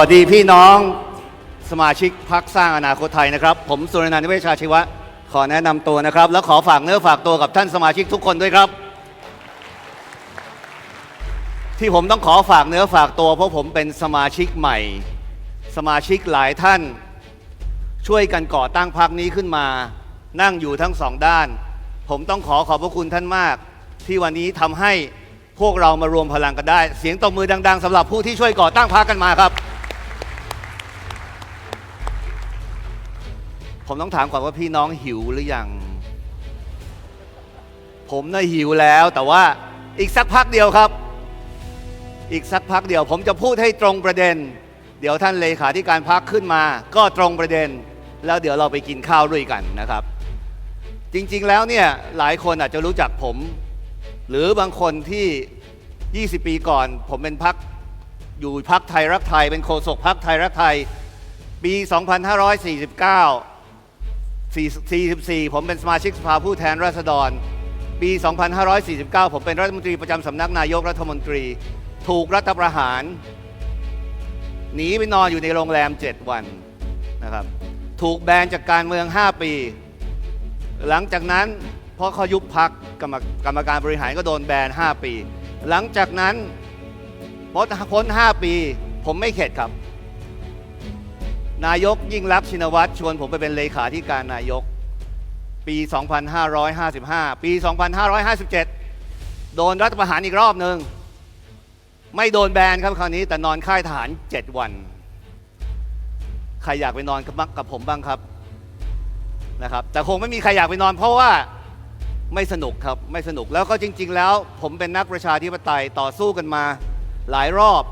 สวัสดีพี่น้องสมาชิกพักสร้างอนาคตไทยนะครับ ผมสุรนันท์เวชชาชีวะ ขอแนะนำตัวนะครับ แล้วขอฝากเนื้อฝากตัวกับท่านสมาชิกทุกคนด้วยครับ ที่ผมต้องขอฝากเนื้อฝากตัว เพราะผมเป็นสมาชิกใหม่ สมาชิกหลายท่าน ช่วยกันก่อตั้งพักนี้ขึ้นมา นั่งอยู่ทั้งสองด้าน ผมต้องขอขอบพระคุณท่านมาก ที่วันนี้ทำให้พวกเรามารวมพลังกันได้ เสียงตบมือดัง ๆสำหรับผู้ที่ช่วยก่อตั้งพักกันมาครับ ผมต้องถามก่อนว่าพี่น้องหิวหรือยัง ผมน่ะหิวแล้ว แต่ว่าอีกสักพักเดียวครับ อีกสักพักเดียว ผมจะพูดให้ตรงประเด็น เดี๋ยวท่านเลขาธิการพักขึ้นมา ก็ตรงประเด็น แล้วเดี๋ยวเราไปกินข้าวด้วยกันนะครับ จริงๆแล้วเนี่ยหลายคนอาจจะรู้จักผม หรือบางคนที่ 20 ปีก่อน ผมเป็นพักอยู่พักไทยรักไทย เป็นโฆษกพักไทยรักไทย ปี 2549 44 ผมเป็นสมาชิกสภาผู้แทนราษฎร ปี 2549 ผมเป็นรัฐมนตรีประจำสำนักนายกรัฐมนตรี ถูกรัฐประหาร หนีไปนอนอยู่ในโรงแรม 7 วันนะครับ ถูกแบนจากการเมือง 5 ปี หลังจากนั้นเพราะเขายุบพักกรรมกรรมการบริหารก็โดนแบน 5 ปี หลังจากนั้นพ้นพ้น5ปี ผมไม่เข็ดครับ นายกยิ่งรักษณ์ชินวัตรชวนผมไปเป็นเลขาธิการนายก ปี 2555 ปี 2557 โดนรัฐประหารอีกรอบหนึ่งไม่โดนแบนครับคราวนี้ แต่นอนค่ายทหาร 7 วัน ใครอยากไปนอนกับกับผมบ้างครับนะครับ แต่คงไม่มีใครอยากไปนอน เพราะว่าไม่สนุกครับไม่สนุกแล้วก็จริง ๆ แล้ว ผมเป็นนักประชาธิปไตยต่อสู้กันมาหลายรอบ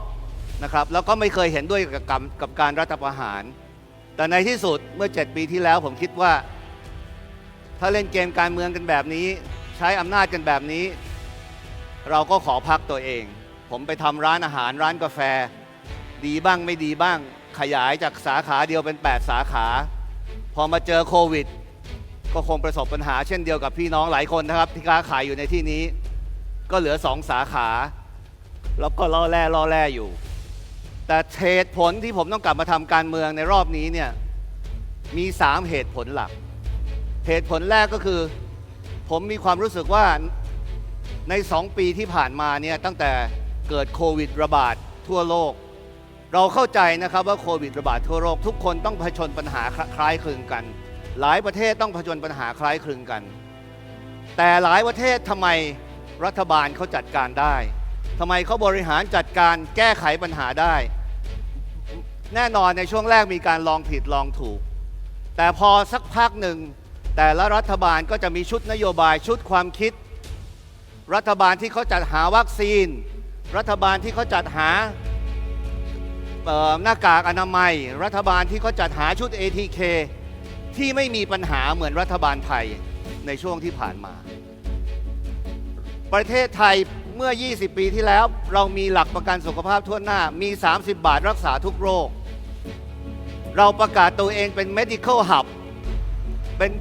นะครับ แล้วก็ไม่เคยเห็นด้วยกับกับกับการรัฐประหาร แต่ในที่สุดเมื่อ 7 ปีที่แล้วผมคิดว่า ถ้าเล่นเกมการเมืองกันแบบนี้ ใช้อำนาจกันแบบนี้ เราก็ขอพักตัวเอง ผมไปทำร้านอาหารร้านกาแฟ ดีบ้างไม่ดีบ้าง ขยายจากสาขาเดียวเป็น 8 สาขา พอมาเจอโควิด ก็คงประสบปัญหาเช่นเดียวกับพี่น้องหลายคนนะครับที่ค้าขายอยู่ในที่นี้ ก็เหลือสองสาขา แล้วก็ล่อแร่ล่อแร่อยู่ แต่เหตุผลที่ผมต้องกลับมาทำการเมืองในรอบนี้เนี่ยมี 3 เหตุผลหลัก เหตุผลแรกก็คือ ผมมีความรู้สึกว่าใน 2 ปีที่ผ่านมาเนี่ยตั้งแต่เกิดโควิดระบาดทั่วโลก เราเข้าใจนะครับว่าโควิดระบาดทั่วโลก ทุกคนต้องเผชิญปัญหาคล้ายคลึงกัน หลายประเทศต้องเผชิญปัญหาคล้ายคลึงกัน แต่หลายประเทศทำไมรัฐบาลเขาจัดการได้ ทำไมเขาบริหารจัดการแก้ไขปัญหาได้ แน่นอนในช่วงแรกมีการลองผิดลองถูก แต่พอสักพักหนึ่ง แต่ละรัฐบาลก็จะมีชุดนโยบายชุดความคิด รัฐบาลที่เขาจัดหาวัคซีน รัฐบาลที่เขาจัดหาหน้ากากอนามัย รัฐบาลที่เขาจัดหาชุด ATK ที่ไม่มีปัญหาเหมือนรัฐบาลไทยในช่วงที่ผ่านมา ประเทศไทย เมื่อ 20 ปีที่แล้ว เรามีหลักประกันสุขภาพทั่วหน้ามี 30 บาทรักษาทุกโรค เราประกาศตัวเองเป็น medical hub เป็น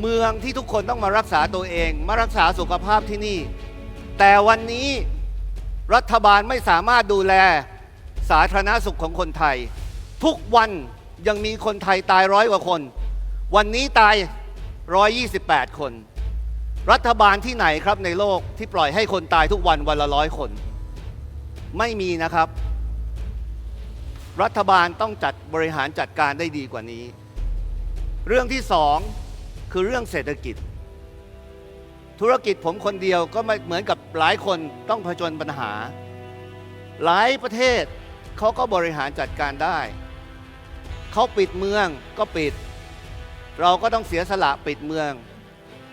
เมืองที่ทุกคนต้องมารักษาตัวเอง มารักษาสุขภาพที่นี่ แต่วันนี้รัฐบาลไม่สามารถดูแลสาธารณสุขของคนไทย ทุกวันยังมีคนไทยตายร้อยกว่าคน วันนี้ตาย 128 คน รัฐบาลที่ไหนครับในโลกที่ปล่อยให้คนตายทุกวันวันละร้อยคน ไม่มีนะครับ รัฐบาลต้องจัดบริหารจัดการได้ดีกว่านี้ เรื่องที่สองคือเรื่องเศรษฐกิจ ธุรกิจผมคนเดียวก็ไม่เหมือนกับหลายคนต้องผจญปัญหา หลายประเทศเขาก็บริหารจัดการได้ เขาปิดเมืองก็ปิด เราก็ต้องเสียสละปิดเมือง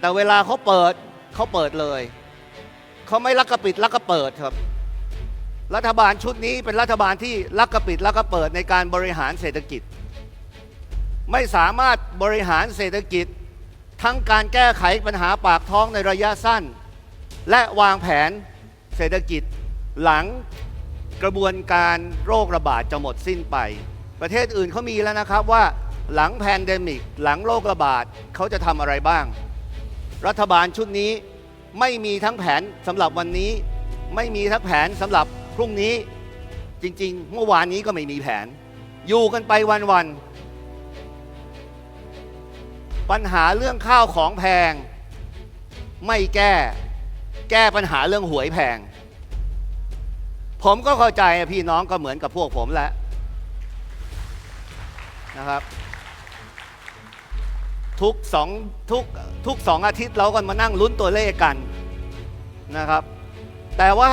แต่เวลาเขาเปิดเขาเปิดเลย เขาไม่ลักกระปิดลักกระเปิดครับ รัฐบาลชุดนี้เป็นรัฐบาลที่ลักกระปิดลักกระเปิดในการบริหารเศรษฐกิจ ไม่สามารถบริหารเศรษฐกิจ ทั้งการแก้ไขปัญหาปากท้องในระยะสั้น และวางแผนเศรษฐกิจหลังกระบวนการโรคระบาดจะหมดสิ้นไป ประเทศอื่นเขามีแล้วนะครับว่าหลังแพนเดมิก หลังโรคระบาดเขาจะทำอะไรบ้าง รัฐบาลชุดนี้ไม่มีทั้งแผนสำหรับวันนี้ ไม่มีทั้งแผนสำหรับพรุ่งนี้ จริง ๆ เมื่อวานนี้ก็ไม่มีแผน อยู่กันไปวันๆปัญหาเรื่องข้าวของแพง ไม่แก้ แก้ปัญหาเรื่องหวยแพง ผมก็เข้าใจพี่น้องก็เหมือนกับพวกผมแหละนะครับ ทุกสองทุกทุกสองอาทิตย์เราก็มานั่งลุ้นตัวเลขกันนะครับ แต่ว่า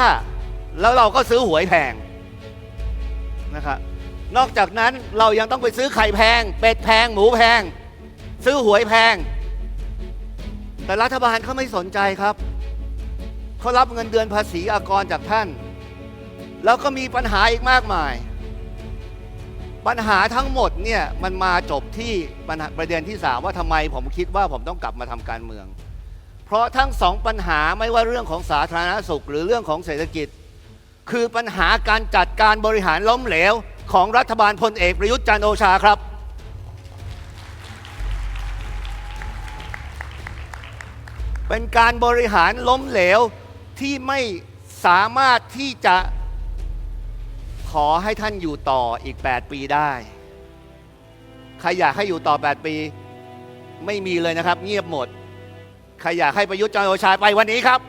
แล้วเราก็ซื้อหวยแพงนะครับนอกจากนั้นเรายังต้องไปซื้อไข่แพง เป็ดแพง หมูแพง ซื้อหวยแพง แต่รัฐบาลเขาไม่สนใจครับเขารับเงินเดือนภาษีอากรจากท่าน แล้วก็มีปัญหาอีกมากมาย ปัญหาทั้งหมดเนี่ยมันมาจบที่ปัญหาประเด็นที่สามว่าทำไมผมคิดว่าผมต้องกลับมาทำการเมือง เพราะทั้งสองปัญหาไม่ว่าเรื่องของสาธารณสุข หรือเรื่องของเศรษฐกิจ คือปัญหาการจัดการบริหารล้มเหลว ของรัฐบาลพลเอกประยุทธ์จันโอชาครับ เป็นการบริหารล้มเหลวที่ไม่สามารถที่จะ ขอให้ท่านอยู่ต่ออีก 8 ปีได้ ใครอยากให้อยู่ต่อ 8 ปี ไม่มีเลยนะครับ เงียบหมด ใครอยากให้ประยุทธ์จันทร์โอชาไปวันนี้ครับ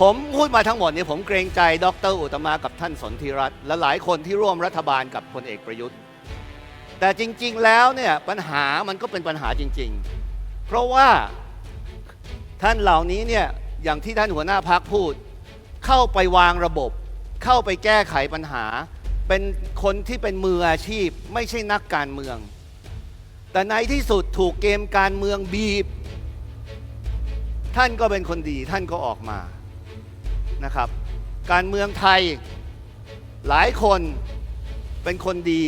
ผมพูดมาทั้งหมดนี่ยผมเกรงใจ ดร อุตตมะกับท่านสนธิรัตน์และหลายคนที่ร่วมรัฐบาลกับพลเอกประยุทธ์ แต่จริง ๆ แล้วเนี่ยปัญหามันก็เป็นปัญหาจริง ๆ เพราะว่าท่านเหล่านี้เนี่ย อย่างที่ท่านหัวหน้าพักพูด เข้าไปวางระบบ เข้าไปแก้ไขปัญหา เป็นคนที่เป็นมืออาชีพ ไม่ใช่นักการเมือง แต่ในที่สุดถูกเกมการเมืองบีบ ท่านก็เป็นคนดีท่านก็ออกมานะครับ การเมืองไทยหลายคนเป็นคนดี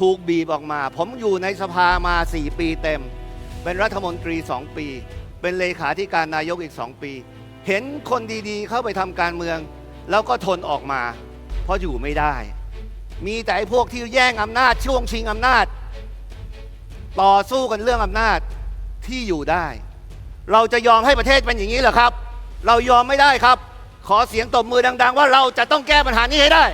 ถูกบีบออกมา ผมอยู่ในสภามา 4 ปีเต็ม เป็นรัฐมนตรี 2 ปี เป็นเลขาธิการนายกอีก 2 ปี เห็นคนดีๆ เข้าไปทำการเมือง แล้วก็ทนออกมา เพราะอยู่ไม่ได้ มีแต่ไอ้พวกที่แย่งอำนาจช่วงชิงอำนาจ ต่อสู้กันเรื่องอำนาจที่อยู่ได้ เราจะยอมให้ประเทศเป็นอย่างนี้เหรอครับ เรายอมไม่ได้ครับ ขอเสียงตบมือดัง ๆ ว่าเราจะต้องแก้ปัญหานี้ให้ได้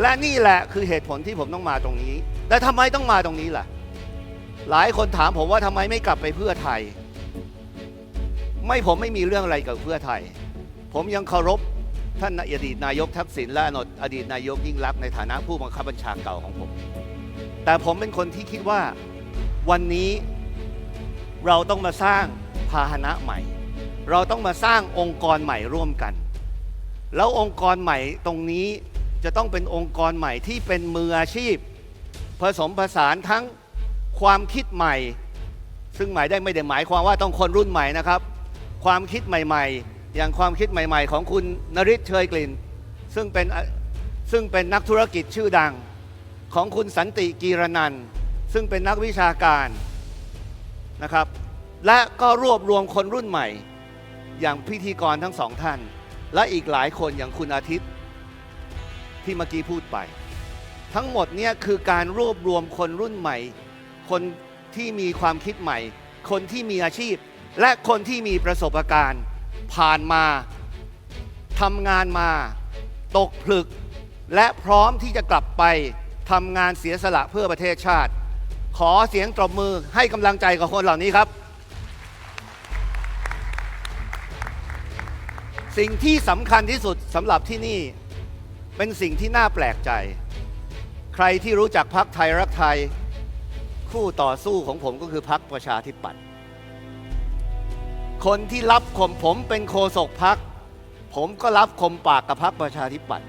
และนี่แหละคือเหตุผลที่ผมต้องมาตรงนี้ แต่ทำไมต้องมาตรงนี้ล่ะหลายคนถามผมว่าทำไมไม่กลับไปเพื่อไทย ไม่ผมไม่มีเรื่องอะไรกับเพื่อไทย ผมยังเคารพท่านอดีตนายกทักษิณและอดีตนายกยิ่งรักในฐานะผู้บังคับบัญชาเก่าของผม แต่ผมเป็นคนที่คิดว่าวันนี้เราต้องมาสร้างพาหนะใหม่ เราต้องมาสร้างองค์กรใหม่ร่วมกัน แล้วองค์กรใหม่ตรงนี้จะต้องเป็นองค์กรใหม่ที่เป็นมืออาชีพ ผสมผสานทั้งความคิดใหม่ ซึ่งหมายได้ไม่ได้หมายความว่าต้องคนรุ่นใหม่นะครับ ความคิดใหม่ๆ อย่างความคิดใหม่ ๆ ของคุณนริศเชยกลิ่น ซึ่งเป็นซึ่งเป็นนักธุรกิจชื่อดัง ของคุณสันติกีรนันซึ่งเป็นนักวิชาการนะครับ และก็รวบรวมคนรุ่นใหม่ อย่างพิธีกรทั้งสองท่าน และอีกหลายคนอย่างคุณอาทิตย์ ที่เมื่อกี้พูดไป ทั้งหมดเนี่ยคือการรวบรวมคนรุ่นใหม่ คนที่มีความคิดใหม่ คนที่มีอาชีพ และคนที่มีประสบการณ์ ผ่านมาทำงานมา ตกผลึก และพร้อมที่จะกลับไปทำงานเสียสละเพื่อประเทศชาติ ขอเสียงตบมือให้กำลังใจกับคนเหล่านี้ครับ สิ่งที่สำคัญที่สุดสำหรับที่นี่ เป็นสิ่งที่น่าแปลกใจ ใครที่รู้จักพักไทยรักไทย คู่ต่อสู้ของผมก็คือพักประชาธิปัตย์ คนที่รับข่มผมเป็นโคศกพัก ผมก็รับข่มปากกับพักประชาธิปัตย์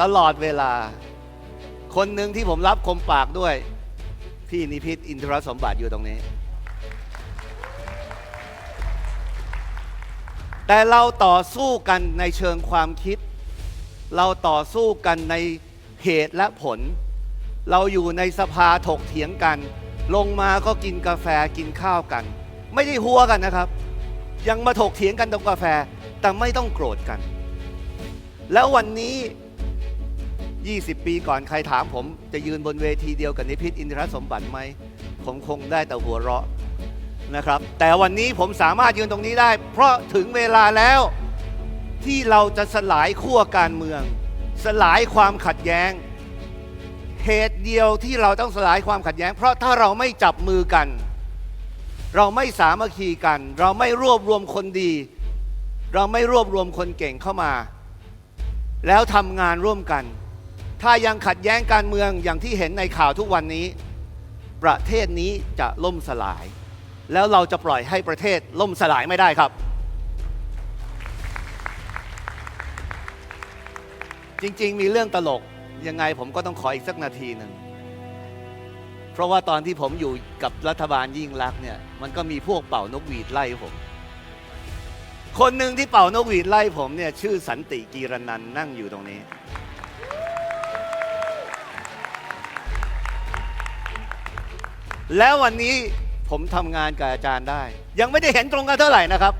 ตลอดเวลา คนหนึ่งที่ผมรับข่มปากด้วย พี่นิพิษอินทรสมบัติอยู่ตรงนี้ แต่เราต่อสู้กันในเชิงความคิด เราต่อสู้กันในเหตุและผล เราอยู่ในสภาถกเถียงกัน ลงมาก็กินกาแฟกินข้าวกัน ไม่ได้หัวกันนะครับ ยังมาถกเถียงกันตรงกาแฟ แต่ไม่ต้องโกรธกัน แล้ววันนี้ 20 ปีก่อนใครถามผมจะยืนบนเวทีเดียวกับนิพิษอินทรสมบัติไหม ผมคงได้แต่หัวเราะนะครับ แต่วันนี้ผมสามารถยืนตรงนี้ได้ เพราะถึงเวลาแล้วที่เราจะสลายขั้วการเมือง สลายความขัดแย้งเหตุเดียวที่เราต้องสลายความขัดแย้ง เพราะถ้าเราไม่จับมือกัน เราไม่สามัคคีกัน เราไม่รวบรวมคนดี เราไม่รวบรวมคนเก่งเข้ามา แล้วทำงานร่วมกัน ถ้ายังขัดแย้งการเมืองอย่างที่เห็นในข่าวทุกวันนี้ ประเทศนี้จะล่มสลาย แล้วเราจะปล่อยให้ประเทศล่มสลายไม่ได้ครับ จริงๆ มีเรื่องตลกยังไงผมก็ต้องขออีกสักนาทีหนึ่ง เพราะว่าตอนที่ผมอยู่กับรัฐบาลยิ่งรักเนี่ยมันก็มีพวกเป่านกหวีดไล่ผม คนหนึ่งที่เป่านกหวีดไล่ผมเนี่ยชื่อสันติกีรนันนั่งอยู่ตรงนี้ แล้ววันนี้ผมทำงานกับอาจารย์ได้ ยังไม่ได้เห็นตรงกันเท่าไหร่นะครับ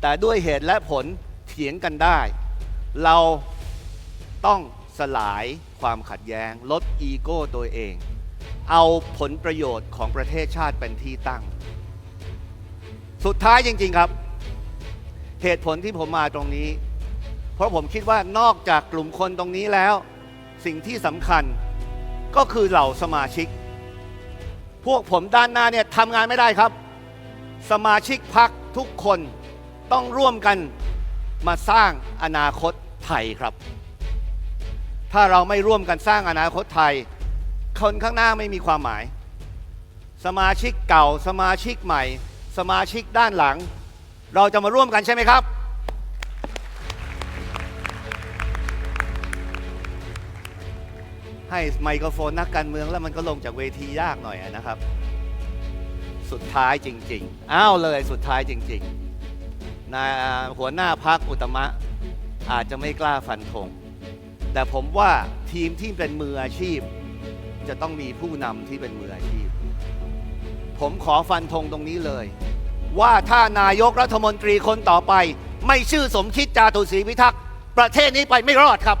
แต่ด้วยเหตุและผลเถียงกันได้ เราต้องสลายความขัดแย้ง ลดอีโก้ตัวเอง เอาผลประโยชน์ของประเทศชาติเป็นที่ตั้ง สุดท้ายจริง ๆครับ เหตุผลที่ผมมาตรงนี้ เพราะผมคิดว่านอกจากกลุ่มคนตรงนี้แล้ว สิ่งที่สำคัญก็คือเหล่าสมาชิก พวกผมด้านหน้าเนี่ยทำงานไม่ได้ครับ สมาชิกพักทุกคนต้องร่วมกันมาสร้างอนาคตไทยครับ ถ้าเราไม่ร่วมกันสร้างอนาคตไทย คนข้างหน้าไม่มีความหมาย สมาชิกเก่าสมาชิกใหม่ สมาชิกด้านหลัง เราจะมาร่วมกันใช่ไหมครับ ให้ไมโครโฟนนักการเมืองแล้วมันก็ลงจากเวทียากหน่อยนะครับ สุดท้ายจริงๆ อ้าวเลยสุดท้ายจริงๆนายหัวหน้าพักอุตมะอาจจะไม่กล้าฟันธงแต่ผมว่าทีมที่เป็นมืออาชีพ จะต้องมีผู้นำที่เป็นมืออาชีพ ผมขอฟันธงตรงนี้เลย ว่าถ้านายกรัฐมนตรีคนต่อไป ไม่ชื่อสมคิดจาตุศรีพิทักษ์ประเทศนี้ไปไม่รอดครับ